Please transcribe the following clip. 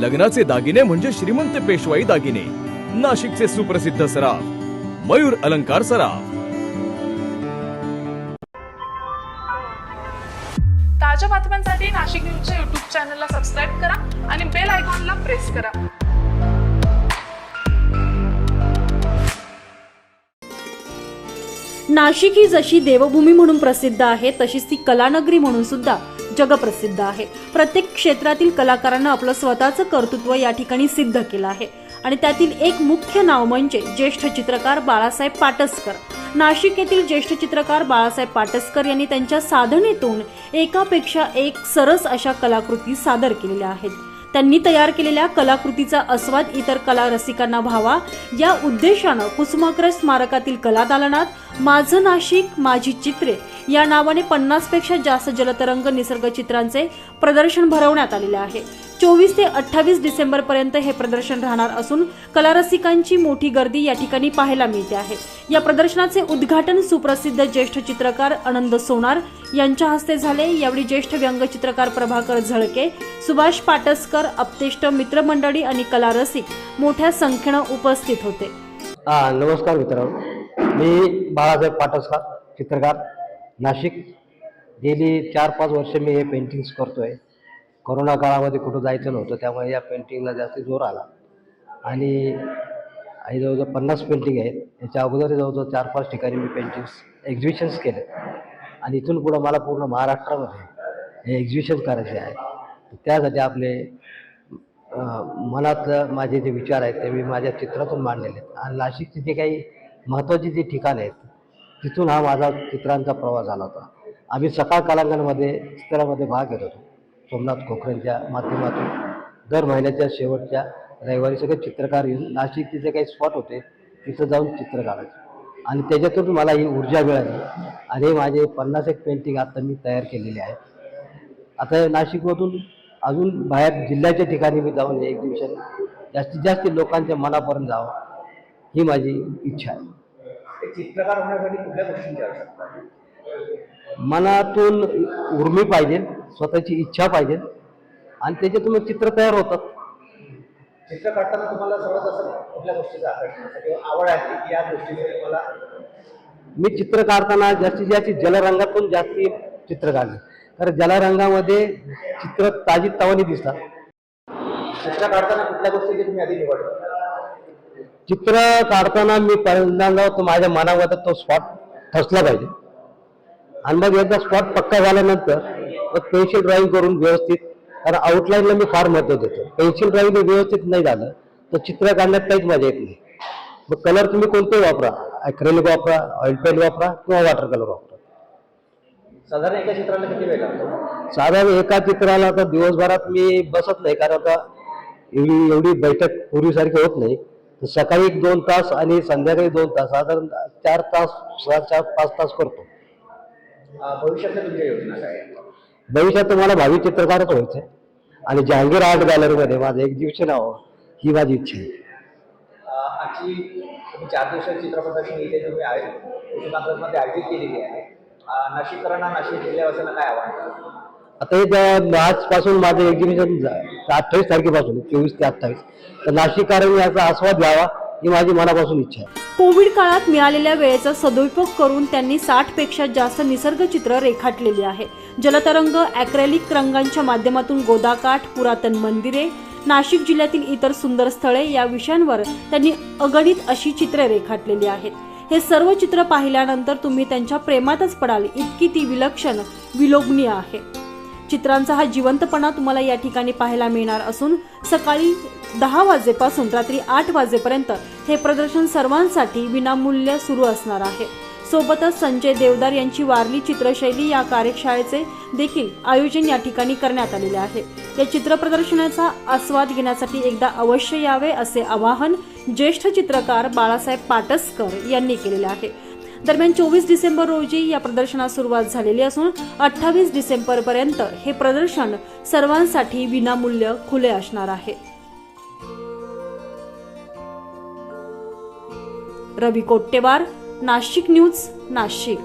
लग्नाचे दागिने म्हणजे श्रीमंत पेशवाई दागिने. नाशिकचे सुप्रसिद्ध सराफ. मयूर अलंकार सराफ. ताज्या बातम्यांसाठी नाशिक न्यूजच्या युट्यूब चॅनलला सबस्क्राईब करा आणि बेल आयकॉनला प्रेस करा. नाशिक ही जशी देवभूमी म्हणून प्रसिद्ध आहे तशीच ती कलानगरी म्हणून सुद्धा. जगप्रसिद्ध आहे. प्रत्येक क्षेत्रातील कलाकारांना आपलं स्वतःचं कर्तृत्व या ठिकाणी सिद्ध केलं आहे. आणि त्यातील एक मुख्य नाव म्हणजे ज्येष्ठ चित्रकार बाळासाहेब पाटसकर. नाशिक येथील ज्येष्ठ चित्रकार बाळासाहेब पाटसकर यांनी त्यांच्या साधनेतून एकापेक्षा एक सरस अशा कलाकृती सादर केलेल्या आहेत. त्यांनी तयार केलेल्या कलाकृतीचा आस्वाद इतर कला रसिकांना व्हावा. या उद्देशानं कुसुमाग्रज स्मारकातील कला दालनात माझं नाशिक माझी चित्रे या नावाने पन्नासपेक्षा जास्त जलतरंग निसर्ग चित्रांचे प्रदर्शन भरवण्यात आलेले आहे. चोवीस ते अठ्ठावीस डिसेंबर पर्यंत हे प्रदर्शन राहणार असून कलारसिकांची मोठी गर्दी या ठिकाणी पाहायला मिळते आहे. या प्रदर्शनाचे उद्घाटन सुप्रसिद्ध ज्येष्ठ चित्रकार आनंद सोनार यांच्या हस्ते झाले. यावेळी ज्येष्ठ व्यंगचित्रकार प्रभाकर झळके सुभाष पाटसकर अपतेष्ट मित्रमंडळी आणि कलारसिक मोठ्या संख्येनं उपस्थित होते. नमस्कार मित्रांनो. मी बाळासाहेब पाटसकर चित्रकार. नाशिक. गेली चार पाच वर्ष मी हे पेंटिंग्स करतोय. कोरोना काळामध्ये कुठं जायचं नव्हतं त्यामुळे या पेंटिंगला जास्त जोर आला. आणि आणि जवळजवळ पन्नास पेंटिंग आहेत. याच्या अगोदर जवळजवळ चार पाच ठिकाणी मी पेंटिंग्स एक्झिबिशन्स केले. आणि इथून पुढं मला पूर्ण महाराष्ट्रामध्ये हे एक्झिबिशन करायचे आहे त्यासाठी आपले मनातलं माझे जे विचार आहेत ते मी माझ्या चित्रातून मांडलेले आहेत. आणि नाशिकची जे काही महत्त्वाची जी ठिकाणं आहेत तिथून हा माझा चित्रांचा प्रवास झाला होता. आम्ही सकाळ कालांगणमध्ये चित्रामध्ये भाग घेत होतो. सोमनाथ खोकरेंच्या माध्यमातून दर महिन्याच्या शेवटच्या रविवारी सगळे चित्रकार येऊन नाशिकचे जे काही स्पॉट होते तिथं जाऊन चित्र काढायचे. आणि त्याच्यातून मला ही ऊर्जा मिळाली आणि हे माझे पन्नास एक पेंटिंग आता मी तयार केलेले आहे. आता नाशिकमधून अजून बाहेर जिल्ह्याच्या ठिकाणी मी जाऊन हे एक्झिबिशन जास्तीत जास्त लोकांच्या मनापर्यंत जावं ही माझी इच्छा आहे. चित्रकार होण्यासाठी कुठल्या गोष्टींची आवश्यकता आहे? मनातून उर्मी पाहिजे. स्वतःची इच्छा पाहिजे. आणि त्याच्यातून चित्र तयार होतात. चित्र काढताना तुम्हाला सर्वात असं कुठल्या गोष्टीचं आकर्षण किंवा आवड आहे की या गोष्टीमध्ये मला मी चित्र काढताना जास्तीत जास्त जलरंगातून जास्ती चित्र काढले. कारण जलरंगामध्ये चित्र ताजी तवानी दिसतात. चित्र काढताना कुठल्या गोष्टीची तुम्ही आधी निवड? चित्र काढताना मी पहिल्यांदा तो माझ्या मनामध्ये तो स्पॉट ठसला पाहिजे. आणि मग एकदा स्पॉट पक्का झाल्यानंतर पेन्सिल ड्रॉइंग करून व्यवस्थित कारण आउटलाईनला मी फार महत्त्व देतो पेन्सिल ड्रॉइंग व्यवस्थित नाही झालं तर चित्र काढण्यात काहीच मजा येत नाही. मग कलर तुम्ही कोणते वापरा? ॲक्रेलिक वापरा ऑइल पेंट वापरा किंवा वॉटर कलर वापरा. साधारण एका चित्राला किती वेळ लागतो? साधारण एका चित्राला तर दिवसभरात मी बसत नाही कारण आता एवढी एवढी बैठक पूर्वीसारखी होत नाही. तर सकाळी एक दोन तास आणि संध्याकाळी दोन तास साधारण चार तास चार पाच तास करतो. भविष्यातल्या तुमच्या योजना काय? भविष्यात मला भावी चित्रकारच व्हायचं आहे आणि जहांगीर आर्ट गॅलरीमध्ये माझं एक्झिबिशन हवं ही माझी इच्छा आहे. चार आयोजित केलेली आहे. नाशिककरांना नाशिक काय आव्हान? आता हे आजपासून माझं एक्झिबिशन अठ्ठावीस तारखेपासून चोवीस ते अठ्ठावीस. तर नाशिककारांनी याचा आस्वाद घ्यावा ही माझी मनापासून इच्छा आहे. कोविड काळात मिळालेल्या वेळेचा सदुपयोग करून त्यांनी साठपेक्षा जास्त निसर्ग चित्र रेखाटलेली आहे. जलतरंग ॲक्रेलिक रंगांच्या माध्यमातून गोदाकाठ पुरातन मंदिरे नाशिक जिल्ह्यातील इतर सुंदर स्थळे या विषयांवर त्यांनी अगणित अशी चित्रे रेखाटलेली आहेत. हे सर्व चित्र पाहिल्यानंतर तुम्ही त्यांच्या प्रेमातच पडाल. इतकी ती विलक्षण विलोभनीय आहे. चित्रांचा हा जिवंतपणा तुम्हाला या ठिकाणी पाहायला मिळणार असून सकाळी दहा वाजेपासून रात्री आठ वाजेपर्यंत हे प्रदर्शन सर्वांसाठी विनामूल्य सुरू असणार आहे. सोबतच संजय देवदार यांची वारली चित्रशैली या कार्यशाळेचे देखील आयोजन या ठिकाणी करण्यात आलेले आहे. या चित्र प्रदर्शनाचा आस्वाद घेण्यासाठी एकदा अवश्य यावे असे आवाहन ज्येष्ठ चित्रकार बाळासाहेब पाटसकर यांनी केलेले आहे. दरम्यान चोवीस डिसेंबर रोजी या प्रदर्शनास सुरुवात झालेली असून अठ्ठावीस डिसेंबर पर्यंत हे प्रदर्शन सर्वांसाठी विनामूल्य खुले असणार आहे. रवी कोट्टेवार नाशिक न्यूज नाशिक.